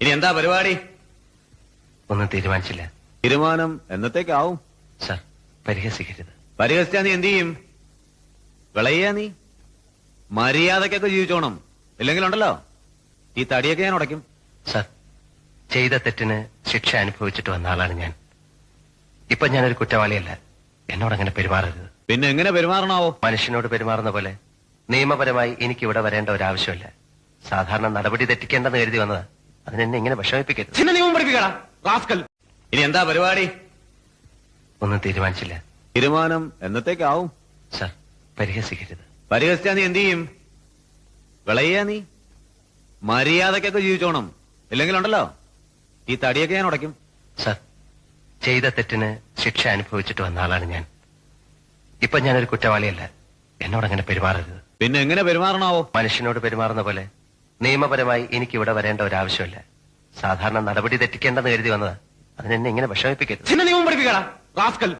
ഇനി എന്താ പരിപാടി? ഒന്നും തീരുമാനിച്ചില്ല. തീരുമാനം എന്നത്തേക്കാവും? സർ പരിഹസിക്കരുത്. പരിഹസിച്ചാ നീ എന്ത് ചെയ്യും? വിളയ്യാ നീ? മര്യാദക്കൊക്കെ ജീവിച്ചോണം. ഇല്ലെങ്കിലുണ്ടല്ലോ? ഈ തടിയൊക്കെ ഞാൻ ഉടയ്ക്കും. സർ ചെയ്ത തെറ്റിന് ശിക്ഷ അനുഭവിച്ചിട്ട് വന്ന ആളാണ് ഞാൻ. ഇപ്പൊ ഞാനൊരു കുറ്റവാളിയല്ല. എന്നോട് അങ്ങനെ പെരുമാറരുത്. പിന്നെ എങ്ങനെ പെരുമാറണാവോ? മനുഷ്യനോട് പെരുമാറുന്ന പോലെ നിയമപരമായി എനിക്ക് ഇവിടെ വരേണ്ട ഒരു ആവശ്യമില്ല സാധാരണ നടപടി തെറ്റിക്കേണ്ടെന്ന് കരുതി വന്നത്. അതിനെന്നെ ഇങ്ങനെ വിഷമിപ്പിക്കരുത്. ചിന്ന നിയമം പഠിപ്പിക്കടാ റാസ്കൽ. ഇനി എന്താ പരിപാടി? ഒന്നും തീരുമാനിച്ചില്ല. തീരുമാനം എന്നത്തേക്കാവും? സർ പരിഹസിക്കരുത്. പരിഹസിച്ചാ നീ എന്ത് ചെയ്യും? വിളയ്യാ നീ? മര്യാദക്കൊക്കെ ജീവിച്ചോണം. ഇല്ലെങ്കിലുണ്ടല്ലോ? ഈ തടിയൊക്കെ ഞാൻ ഉടയ്ക്കും. സർ ചെയ്ത തെറ്റിന് ശിക്ഷ അനുഭവിച്ചിട്ട് വന്ന ആളാണ് ഞാൻ. ഇപ്പൊ ഞാനൊരു കുറ്റവാളിയല്ല. എന്നോട് അങ്ങനെ പെരുമാറരുത്. പിന്നെ എങ്ങനെ പെരുമാറണാവോ? മനുഷ്യനോട് പെരുമാറുന്ന പോലെ നിയമപരമായി എനിക്ക് ഇവിടെ വരേണ്ട ഒരു ആവശ്യമില്ല സാധാരണ നടപടി തെറ്റിക്കേണ്ടെന്ന് കരുതി വന്നതാ. അതിനെന്നെ ഇങ്ങനെ വിഷമിപ്പിക്കരുത്. നിയമം പഠിപ്പിക്കടാ റാസ്കൽ.